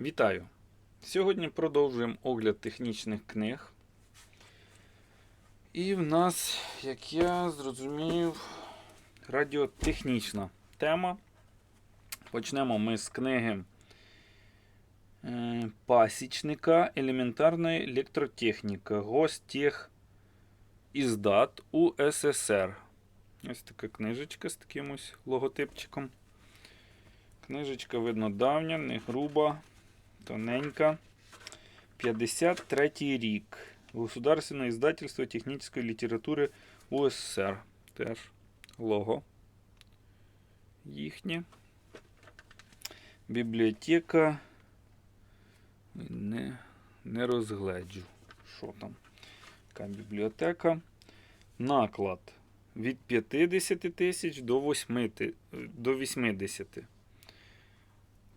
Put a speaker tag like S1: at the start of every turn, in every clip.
S1: Вітаю! Сьогодні продовжуємо огляд технічних книг. І в нас, як я зрозумів, радіотехнічна тема. Почнемо ми з книги е, Пасічника Елементарна електротехніка. Гостех іздат УССР. Ось така книжечка з таким ось логотипчиком. Книжечка, видно, давня, не груба, тоненька. 53 рік. Государственное издательство технической літератури УССР. Теж лого. Їхнє. Бібліотека. Не, не розгледжу. Що там? Яка бібліотека. Наклад від 50 тисяч до 8 ти- до 80.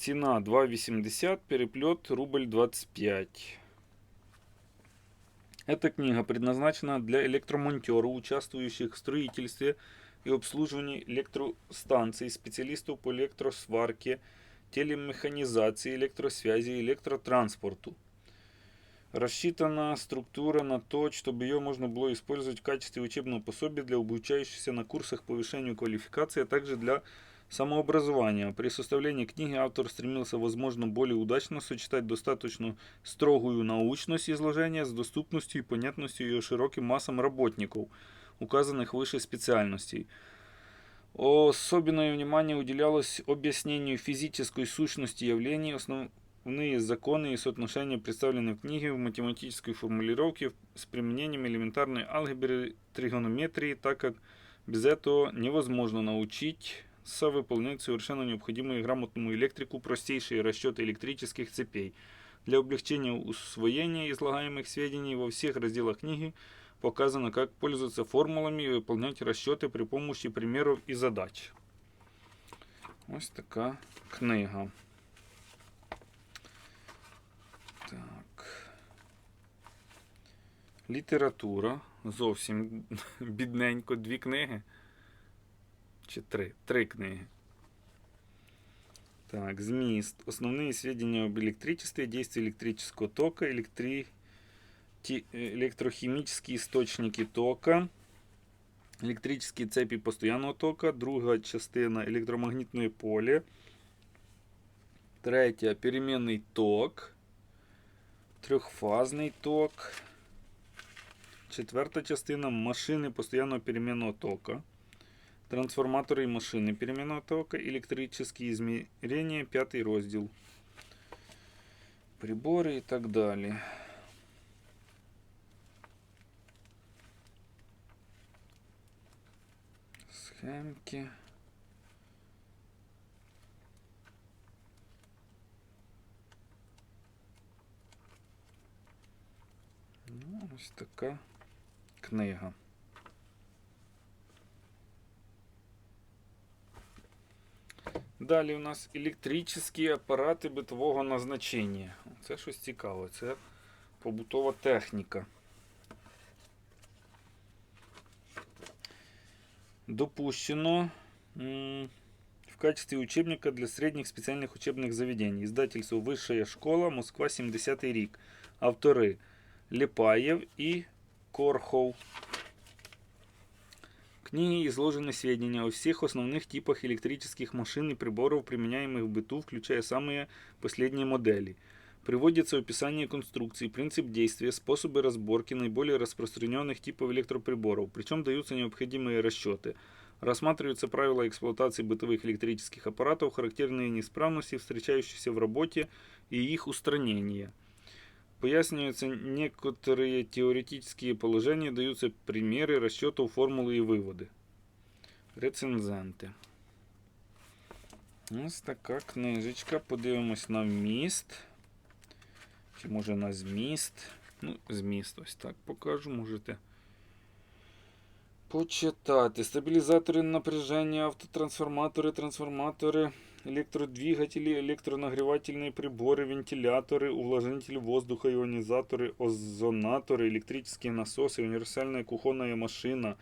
S1: Ціна 2,80, переплет рубль 25. Эта книга предназначена для электромонтеров, участвующих в строительстве и обслуживании электростанций, специалистов по электросварке, телемеханизации, электросвязи и электротранспорту. Рассчитана структура на то, чтобы ее можно было использовать в качестве учебного пособия для обучающихся на курсах повышению квалификации, а также для самообразования. При составлении книги автор стремился, возможно, более удачно сочетать достаточно строгую научность изложения с доступностью и понятностью ее широким массам работников, указанных выше специальностей. Особенное внимание уделялось объяснению физической сущности явлений, основные законы и соотношения представлены в книге в математической формулировке с применением элементарной алгебры тригонометрии, так как без этого невозможно научить выполнять совершенно необходимые грамотному электрику простейшие расчеты электрических цепей. Для облегчения усвоения излагаемых сведений во всех разделах книги показано, как пользоваться формулами и выполнять расчеты при помощи примеров и задач. Ось така книга. Так. Література. Зовсім бідненько. Дві книги. Чи три? Три книги. Так, зміст. Основные сведения об электричестве, действие электрического тока, электри... ти- э, электрохимические источники тока, электрические цепи постоянного тока, друга частина електромагнітне поле, третя переменний ток, трьохфазний ток, четверта частина машини постоянного переменного тока. Трансформаторы и машины переменного тока, электрические измерения, пятый розділ. Приборы и так далее. Схемки. Ну, ось така книга. Далі у нас електричні апарати битового назначення. Це щось цікаве. Це побутова техніка. Допущено м, в качестве учебника для средних специальных учебных заведений. Издательство Высшая школа, Москва, 70-й рік. Автори Лепаєв і Корхов. Книге изложены сведения о всех основных типах электрических машин и приборов, применяемых в быту, включая самые последние модели. Приводится описание конструкции, принцип действия, способы разборки наиболее распространенных типов электроприборов, причем даются необходимые расчеты. Рассматриваются правила эксплуатации бытовых электрических аппаратов, характерные неисправности, встречающиеся в работе и их устранение Поясняются некоторые теоретические положения, даются примеры расчетов, формулы и выводы. Рецензенти. Ось така книжечка. Подивимось на вміст. Чи може на зміст. Ну, зміст ось так покажу. Можете почитати. Стабілізатори напряження, автотрансформатори, трансформатори, электродвигатели, электронагревательные приборы, вентиляторы, увлажнители воздуха, ионизаторы, озонаторы, электрические насосы, универсальная кухонная машина,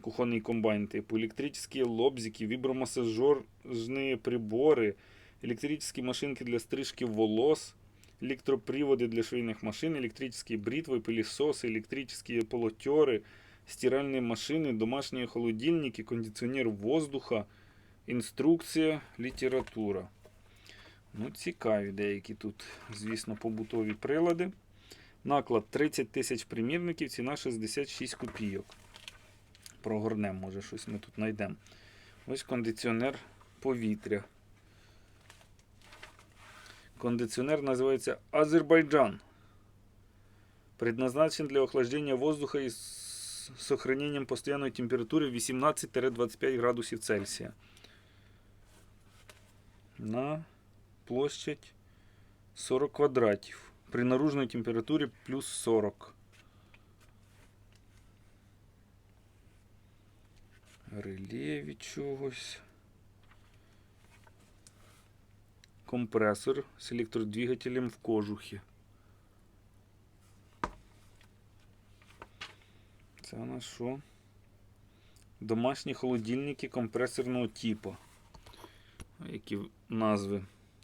S1: кухонный комбайн типу, электрические лобзики, вибромассажерные приборы, электрические машинки для стрижки волос, электроприводы для швейных машин, электрические бритвы, пылесосы, электрические полотеры, стиральные машины, домашние холодильники, кондиционер воздуха, інструкція, література. Ну, цікаві деякі тут, звісно, побутові прилади. Наклад 30 тисяч примірників, ціна 66 копійок. Прогорнемо, може, щось ми тут знайдемо. Ось кондиціонер повітря. Кондиционер называется Азербайджан. Предназначен для охлаждения воздуха и с сохранением постоянной температуры 18-25 градусів Цельсия. На площадь 40 квадратів. При наружной температуре плюс 40. Реле чогось. компресор з електродвигателем в кожухі. Це у нас що? Домашні холодильники компресорного типу. Які назви?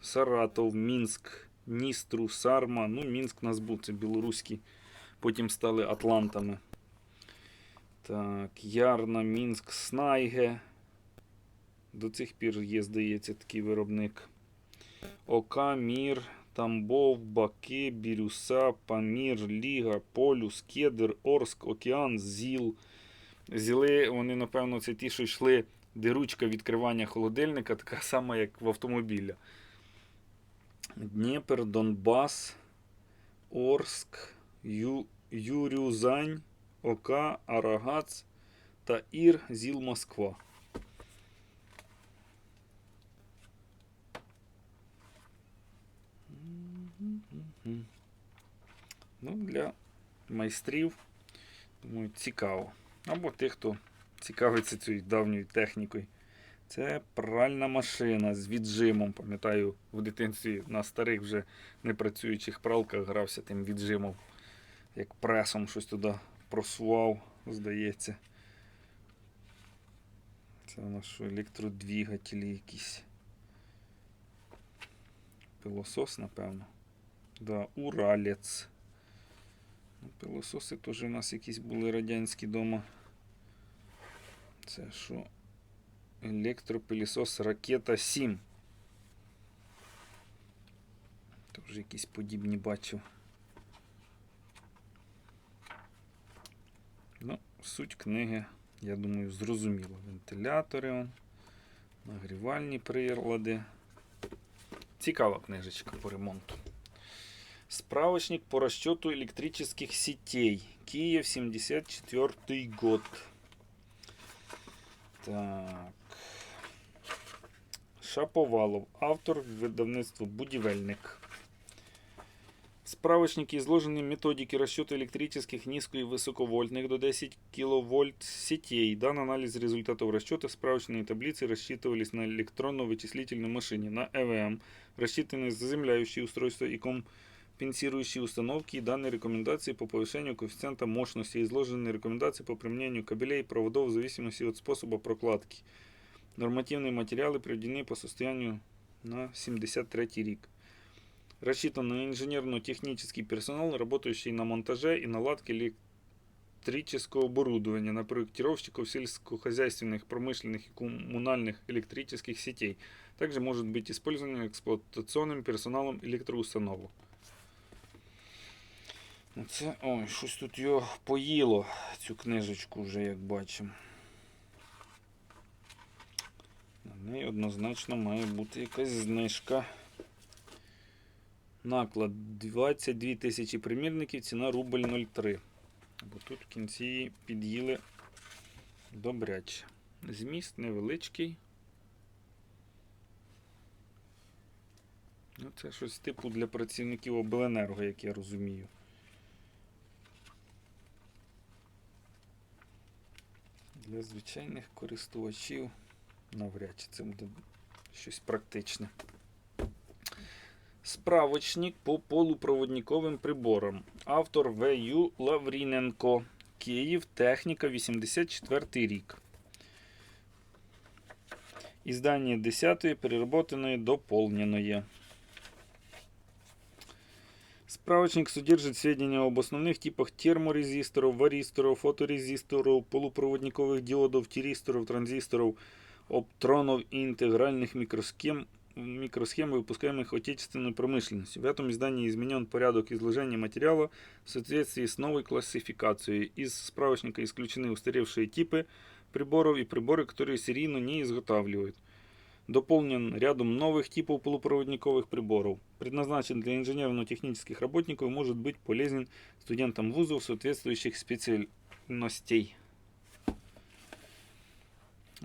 S1: Саратов, Мінськ, Ністру, Сарма. Ну, Мінськ у нас був, це білоруський. Потім стали Атлантами. Так, Ярна, Мінськ, Снайге. До цих пір є, здається, такий виробник. Ока, Мір, Тамбов, Баки, Бірюса, Памір, Ліга, Полюс, Кедр, Орск, Океан, Зіл. Зіли, вони, напевно, це ті, що йшли, де ручка відкривання холодильника, така сама, як в автомобіля. Дніпр, Донбас, Орск, Ю, Юрюзань, Ока, Арагац та Ір, Зіл, Москва. Ну, для майстрів, думаю, цікаво. Або тих, хто цікавиться цією давньою технікою. Це пральна машина з віджимом. Пам'ятаю, в дитинстві на старих вже непрацюючих пралках грався тим віджимом, як пресом щось туди просував, здається. Це у нас що електродвигателі якісь. Пилосос, напевно. Да, Уралець. Ну, Пилососи теж у нас якісь були радянські дома. Це що? Електропилісос Ракета 7. Теж якісь подібні бачив. Ну, суть книги, я думаю, зрозуміла. Вентилятори, нагрівальні прилади. Цікава книжечка по ремонту. Справочник по расчету электрических сетей. Киев, 74 год. Так. Шаповалов. Автор видавництва Будівельник. В справочнике изложены методики расчета электрических низко- и высоковольтных до 10 кВт сетей. Дан анализ результатов расчета. Справочные таблицы рассчитывались на электронно-вычислительной машине, на ЭВМ, рассчитанные заземляющие устройства и компенсирующие установки. И данные рекомендации по повышению коэффициента мощности. Изложены рекомендации по применению кабелей и проводов в зависимости от способа прокладки. Нормативные материалы приведены по состоянию на 73 рік. Рассчитан на инженерно-технический персонал, работающий на монтаже и наладке электрического оборудования, на проектировщиков сельскохозяйственных, промышленных и коммунальных электрических сетей. Также может быть использован эксплуатационным персоналом электроустановок. Оце, ой, щось тут його поїло, цю книжечку вже, як бачимо. На неї однозначно має бути якась знижка. Наклад 22 тисячі примірників, ціна рубль 0,3. Бо тут в кінці її під'їли добряче. Зміст невеличкий. Ну, це щось типу для працівників обленерго, як я розумію. Для звичайних користувачів навряд чи це буде щось практичне. Справочник по полупроводниковим приборам. Автор В.Ю. Лавріненко. Київ. Техніка 84 рік. Издание 10 переработанное, дополненное. Справочник содержит сведения об основных типах терморезисторов, варисторов, фоторезисторов, полупроводниковых диодов, тиристоров, транзисторов, оптронов и интегральных микросхем, микросхем, выпускаемых отечественной промышленностью. В этом издании изменен порядок изложения материала в соответствии с новой классификацией. Из справочника исключены устаревшие типы приборов и приборы, которые серийно не изготавливают. Дополнен рядом новых типов полупроводниковых приборов. Предназначен для инженерно-технических работников и может быть полезен студентам вузов соответствующих спеціальностей.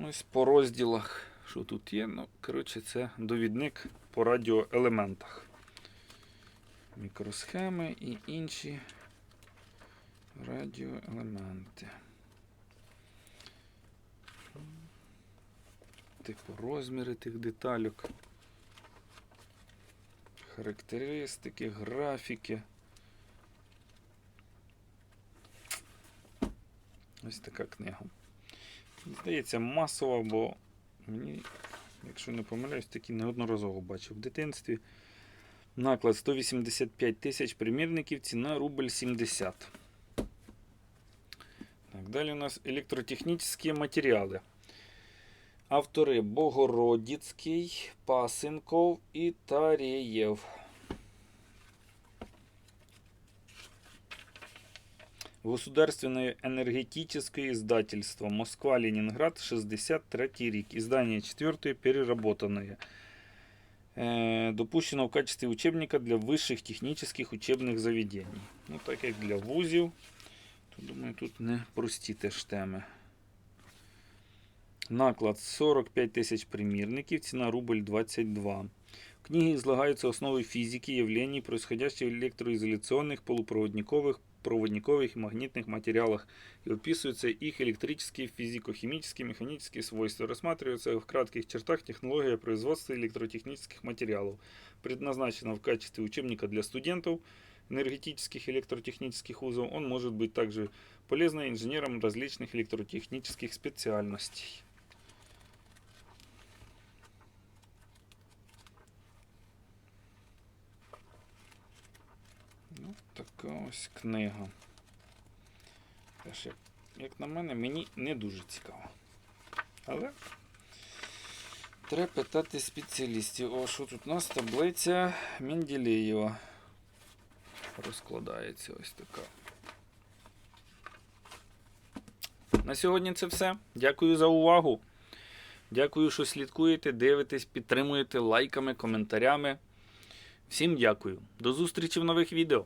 S1: Ось по розділах, що тут є. Ну, коротше, це довідник по радіоелементах. Мікросхеми і інші радіоелементи. Типу розміри тих детальок. Характеристики, графіки. Ось така книга. Здається, масова, бо мені, якщо не помиляюсь, такі неодноразово бачив в дитинстві. Наклад 185 тисяч примірників, ціна рубль 70. Так, далі у нас електротехнічні матеріали. Автори Богородицький, Пасенков і Тареєв. Государственное энергетическое издательство Москва-Ленинград, 63 рік. Издание 4 переработанное. Э, допущено в качестве учебника для высших технических учебных заведений. Ну, так як для вузів, то думаю, тут не прості теж теми. Наклад 45 тисяч примірників, ціна рубль 22. В книге излагаются основы физики явлений, происходящих в электроизоляционных, полупроводниковых, проводниковых и магнитных материалах, и описываются их электрические, физико-химические, механические свойства. Рассматривается в кратких чертах технология производства электротехнических материалов. Предназначена в качестве учебника для студентов энергетических и электротехнических вузов. Он может быть также полезным инженерам различных электротехнических специальностей. Така ось книга. Теж, як, як на мене, мені не дуже цікаво. Але треба питати спеціалістів. О, що тут у нас таблиця Менделєєва. Розкладається ось така. На сьогодні це все. Дякую за увагу. Дякую, що слідкуєте, дивитесь, підтримуєте лайками, коментарями. Всім дякую. До зустрічі в нових відео.